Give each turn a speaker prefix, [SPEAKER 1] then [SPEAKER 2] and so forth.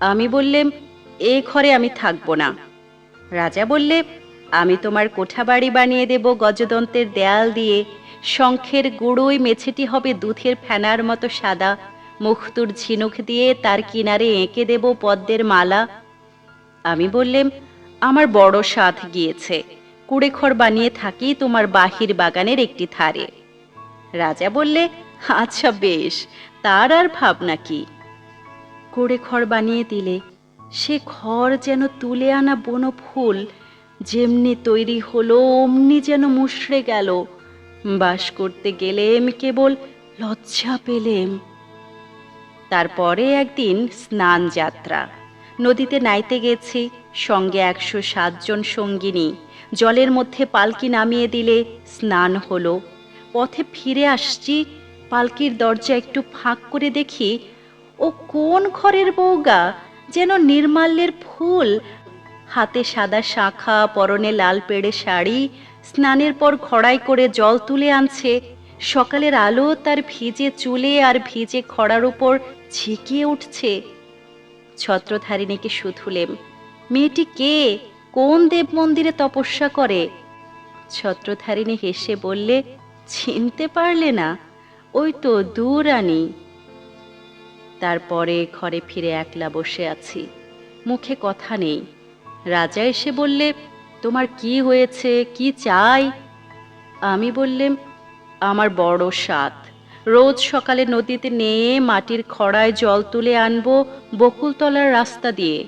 [SPEAKER 1] আমি বললেম, এ ঘরে আমি থাকব না। রাজা বললে, আমি তোমার কোঠাবাড়ি বানিয়ে দেব গজদন্তের দেয়াল দিয়ে। শঙ্খের গুঁড়োই মেছেটি হবে দুধের ফেনার মতো সাদা। মুখতুর ঝিনুক দিয়ে তার কিনারে এঁকে দেব পদ্মের মালা। আমি বললেম, আমার বড় সাধ গিয়েছে। কুড়েঘর বানিয়ে থাকি তোমার বাহির বাগানের একটি ধারে। রাজা বললে আচ্ছা বেশ, তার আর ভাবনা কি? করে ঘর বানিয়ে দিলে, সে ঘর যেন তুলে আনা বনো ফুল যেমনি তৈরি হলো, অমনি যেন মুশড়ে গেল। বাস করতে গেলেম কেবল লজ্জা পেলেম। তারপরে একদিন স্নান যাত্রা। নদীতে নাইতে গেছি, সঙ্গে একশো সাতজন সঙ্গিনী। জলের মধ্যে পালকি নামিয়ে দিলে স্নান হলো। পথে ফিরে আসছি, পালকির দরজা একটু ফাঁক করে দেখি ও কোন ঘরের বউগা যেন নির্মাল্যের ফুল? হাতে সাদা শাখা, পরনে লাল পেড়ে শাড়ি, স্নানের পর ঘড়াই করে জল তুলে আনছে। সকালের আলো তার ভিজে চুলে আর ভিজে খড়ার উপর ঝিকিয়ে উঠছে। ছত্রধারিণীকে শুধুলেম, মেয়েটি কে? কোন দেব মন্দিরে তপস্যা করে? ছত্রধারিণী হেসে বললে, চিনতে পারলে না। ওই তো দূরানি। তারপরে ঘরে ফিরে একলা বসে আছি। মুখে কথা নেই। রাজা এসে বললে, তোমার কি হয়েছে? কি চাই? আমি বললেম, আমার বড় সাত রোজ সকালে নদীতে নেয়ে মাটির খড়ায় জল তুলে আনব বকুলতলার রাস্তা দিয়ে।